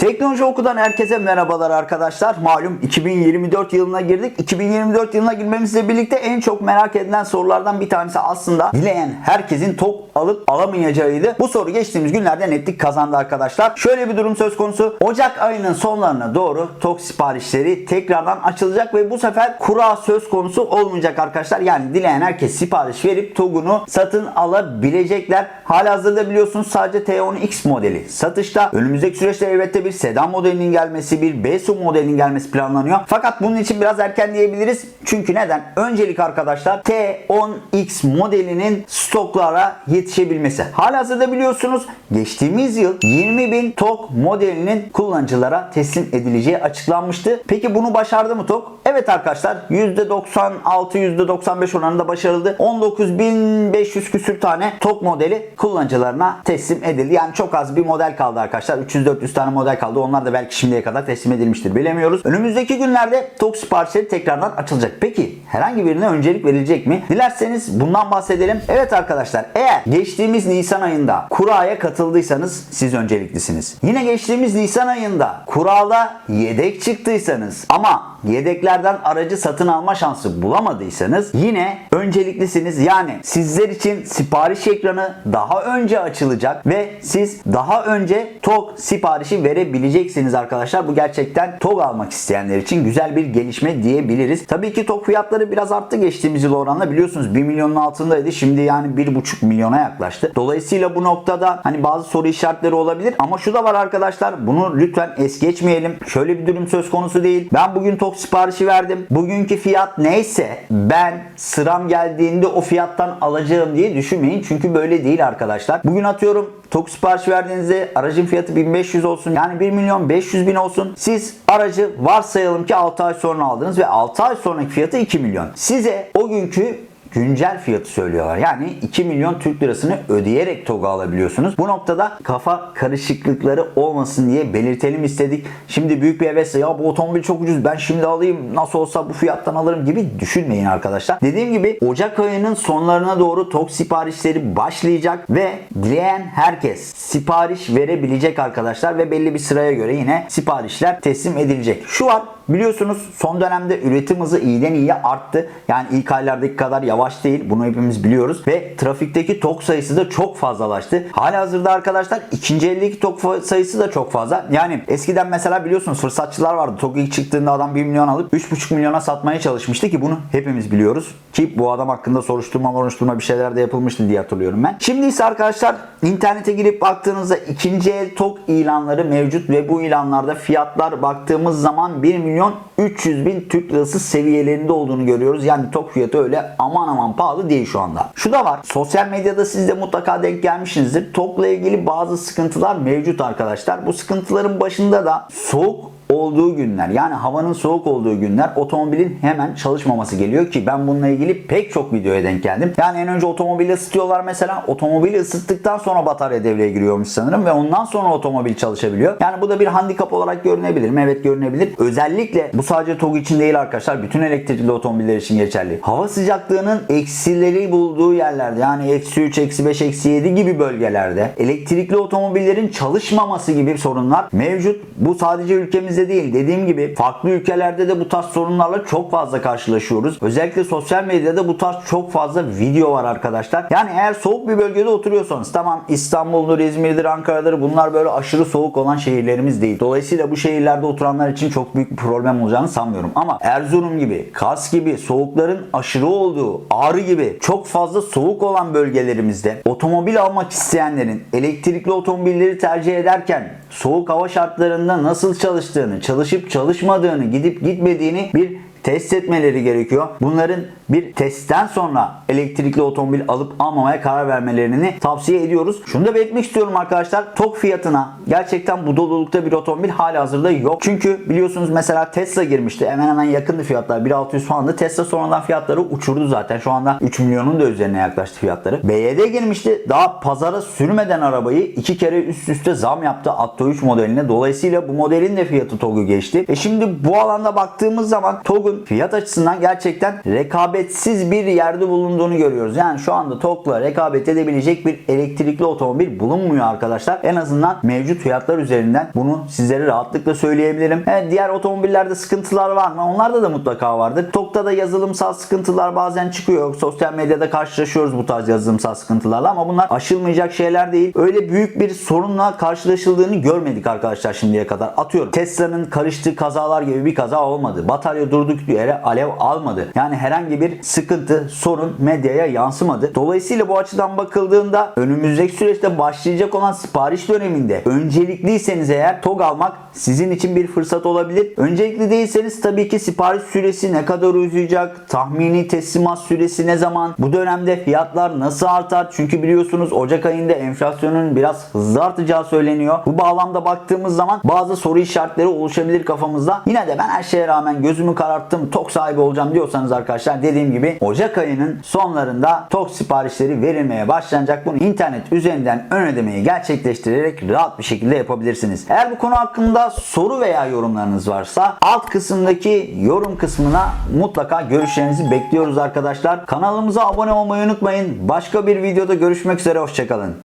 Teknoloji Oku'dan herkese merhabalar arkadaşlar. Malum 2024 yılına girdik. 2024 yılına girmemizle birlikte en çok merak edilen sorulardan bir tanesi aslında dileyen herkesin tok alıp alamayacağıydı. Bu soru geçtiğimiz günlerde netlik kazandı arkadaşlar. Şöyle bir durum söz konusu. Ocak ayının sonlarına doğru tok siparişleri tekrardan açılacak ve bu sefer kura söz konusu olmayacak arkadaşlar. Yani dileyen herkes sipariş verip TOG'unu satın alabilecekler. Halihazırda biliyorsunuz sadece T10X modeli satışta. Önümüzdeki süreçte elbette bir sedan modelinin gelmesi, bir B SUV modelinin gelmesi planlanıyor. Fakat bunun için biraz erken diyebiliriz. Çünkü neden? Öncelik arkadaşlar T10X modelinin stoklara yetişebilmesi. Halihazırda biliyorsunuz geçtiğimiz yıl 20.000 TOG modelinin kullanıcılara teslim edileceği açıklanmıştı. Peki bunu başardı mı TOG? Evet arkadaşlar %96 %95 oranında başarıldı. 19.500 küsür tane TOG modeli kullanıcılarına teslim edildi. Yani çok az bir model kaldı arkadaşlar. 300-400 tane model kaldı. Onlar da belki şimdiye kadar teslim edilmiştir. Bilemiyoruz. Önümüzdeki günlerde TOG siparişleri tekrardan açılacak. Peki herhangi birine öncelik verilecek mi? Dilerseniz bundan bahsedelim. Evet arkadaşlar eğer geçtiğimiz Nisan ayında kuraya katıldıysanız siz önceliklisiniz. Yine geçtiğimiz Nisan ayında kurala yedek çıktıysanız ama yedeklerden aracı satın alma şansı bulamadıysanız yine önceliklisiniz. Yani sizler için sipariş ekranı daha önce açılacak ve siz daha önce TOG siparişi verebileceksiniz arkadaşlar. Bu gerçekten TOG almak isteyenler için güzel bir gelişme diyebiliriz. Tabii ki TOG fiyatları biraz arttı geçtiğimiz yıl oranla. Biliyorsunuz 1 milyonun altındaydı. Şimdi yani 1,5 milyona yaklaştı. Dolayısıyla bu noktada hani bazı soru işaretleri olabilir ama şu da var arkadaşlar. Bunu lütfen es geçmeyelim. Şöyle bir durum söz konusu değil. Ben bugün TOG siparişi verdim. Bugünkü fiyat neyse ben sıram geldiğinde o fiyattan alacağım diye düşünmeyin. Çünkü böyle değil arkadaşlar. Bugün atıyorum TOG siparişi verdiğinizde aracın fiyatı 1500 olsun. Yani 1 milyon 500 bin olsun. Siz aracı varsayalım ki 6 ay sonra aldınız ve 6 ay sonraki fiyatı 2 milyon. Size o günkü güncel fiyatı söylüyorlar. Yani 2 milyon Türk lirasını ödeyerek TOG'u alabiliyorsunuz. Bu noktada kafa karışıklıkları olmasın diye belirtelim istedik. Şimdi büyük bir hevesle ya bu otomobil çok ucuz ben şimdi alayım nasıl olsa bu fiyattan alırım gibi düşünmeyin arkadaşlar. Dediğim gibi Ocak ayının sonlarına doğru TOG siparişleri başlayacak ve dileyen herkes sipariş verebilecek arkadaşlar ve belli bir sıraya göre yine siparişler teslim edilecek. Şu var Biliyorsunuz son dönemde üretim hızı iyiden iyiye arttı. Yani ilk aylardaki kadar yavaş değil. Bunu hepimiz biliyoruz. Ve trafikteki tok sayısı da çok fazlalaştı. Halihazırda arkadaşlar ikinci eldeki tok sayısı da çok fazla. Yani eskiden mesela biliyorsunuz fırsatçılar vardı. Tok ilk çıktığında adam 1 milyon alıp 3,5 milyona satmaya çalışmıştı ki bunu hepimiz biliyoruz. Ki bu adam hakkında soruşturma soruşturma bir şeyler de yapılmıştı diye hatırlıyorum ben. Şimdi ise arkadaşlar internete girip baktığınızda ikinci el tok ilanları mevcut ve bu ilanlarda fiyatlar baktığımız zaman 1 milyon 300 bin Türk lirası seviyelerinde olduğunu görüyoruz. Yani tok fiyatı öyle aman aman pahalı değil şu anda. Şu da var. Sosyal medyada siz de mutlaka denk gelmişsinizdir. Tokla ilgili bazı sıkıntılar mevcut arkadaşlar. Bu sıkıntıların başında da soğuk olduğu günler yani havanın soğuk olduğu günler otomobilin hemen çalışmaması geliyor ki ben bununla ilgili pek çok videoya denk geldim. Yani en önce otomobili ısıtıyorlar mesela otomobili ısıttıktan sonra batarya devreye giriyormuş sanırım ve ondan sonra otomobil çalışabiliyor. Yani bu da bir handikap olarak görünebilir mi? Evet görünebilir. Özellikle bu sadece TOG için değil arkadaşlar bütün elektrikli otomobiller için geçerli. Hava sıcaklığının eksileri bulduğu yerlerde yani eksi 3, eksi 5, eksi 7 gibi bölgelerde elektrikli otomobillerin çalışmaması gibi sorunlar mevcut. Bu sadece ülkemizde değil. Dediğim gibi farklı ülkelerde de bu tarz sorunlarla çok fazla karşılaşıyoruz. Özellikle sosyal medyada bu tarz çok fazla video var arkadaşlar. Yani eğer soğuk bir bölgede oturuyorsanız tamam İstanbul'dur, İzmir'dir, Ankara'dır bunlar böyle aşırı soğuk olan şehirlerimiz değil. Dolayısıyla bu şehirlerde oturanlar için çok büyük bir problem olacağını sanmıyorum. Ama Erzurum gibi, Kars gibi soğukların aşırı olduğu, Ağrı gibi çok fazla soğuk olan bölgelerimizde otomobil almak isteyenlerin elektrikli otomobilleri tercih ederken soğuk hava şartlarında nasıl çalıştığını, çalışıp çalışmadığını, gidip gitmediğini bir test etmeleri gerekiyor. Bunların bir testten sonra elektrikli otomobil alıp almamaya karar vermelerini tavsiye ediyoruz. Şunu da belirtmek istiyorum arkadaşlar. TOK fiyatına gerçekten bu dolulukta bir otomobil hali hazırda yok. Çünkü biliyorsunuz mesela Tesla girmişti. Hemen hemen yakındı fiyatlar. 1.600 falandı. Tesla sonradan fiyatları uçurdu zaten. Şu anda 3 milyonun da üzerine yaklaştı fiyatları. BYD girmişti. Daha pazara sürmeden arabayı iki kere üst üste zam yaptı Atto 3 modeline. Dolayısıyla bu modelin de fiyatı TOG'u geçti. E şimdi bu alanda baktığımız zaman TOG'un TOG'un fiyat açısından gerçekten rekabetsiz bir yerde bulunduğunu görüyoruz. Yani şu anda TOG'la rekabet edebilecek bir elektrikli otomobil bulunmuyor arkadaşlar. En azından mevcut fiyatlar üzerinden bunu sizlere rahatlıkla söyleyebilirim. Evet diğer otomobillerde sıkıntılar var mı? Onlarda da mutlaka vardır. TOG'da da yazılımsal sıkıntılar bazen çıkıyor. Sosyal medyada karşılaşıyoruz bu tarz yazılımsal sıkıntılarla ama bunlar aşılmayacak şeyler değil. Öyle büyük bir sorunla karşılaşıldığını görmedik arkadaşlar şimdiye kadar. Atıyorum Tesla'nın karıştığı kazalar gibi bir kaza olmadı. Batarya durduk yere alev almadı. Yani herhangi bir sıkıntı, sorun medyaya yansımadı. Dolayısıyla bu açıdan bakıldığında önümüzdeki süreçte başlayacak olan sipariş döneminde öncelikliyseniz eğer TOG almak sizin için bir fırsat olabilir. Öncelikli değilseniz tabii ki sipariş süresi ne kadar uzayacak? Tahmini teslimat süresi ne zaman? Bu dönemde fiyatlar nasıl artar? Çünkü biliyorsunuz Ocak ayında enflasyonun biraz hızlı artacağı söyleniyor. Bu bağlamda baktığımız zaman bazı soru işaretleri oluşabilir kafamızda. Yine de ben her şeye rağmen gözümü kararttım. TOG sahibi olacağım diyorsanız arkadaşlar dediğim gibi Ocak ayının sonlarında TOG siparişleri verilmeye başlanacak. Bunu internet üzerinden ön ödemeyi gerçekleştirerek rahat bir şekilde yapabilirsiniz. Eğer bu konu hakkında soru veya yorumlarınız varsa alt kısımdaki yorum kısmına mutlaka görüşlerinizi bekliyoruz arkadaşlar. Kanalımıza abone olmayı unutmayın. Başka bir videoda görüşmek üzere. Hoşçakalın.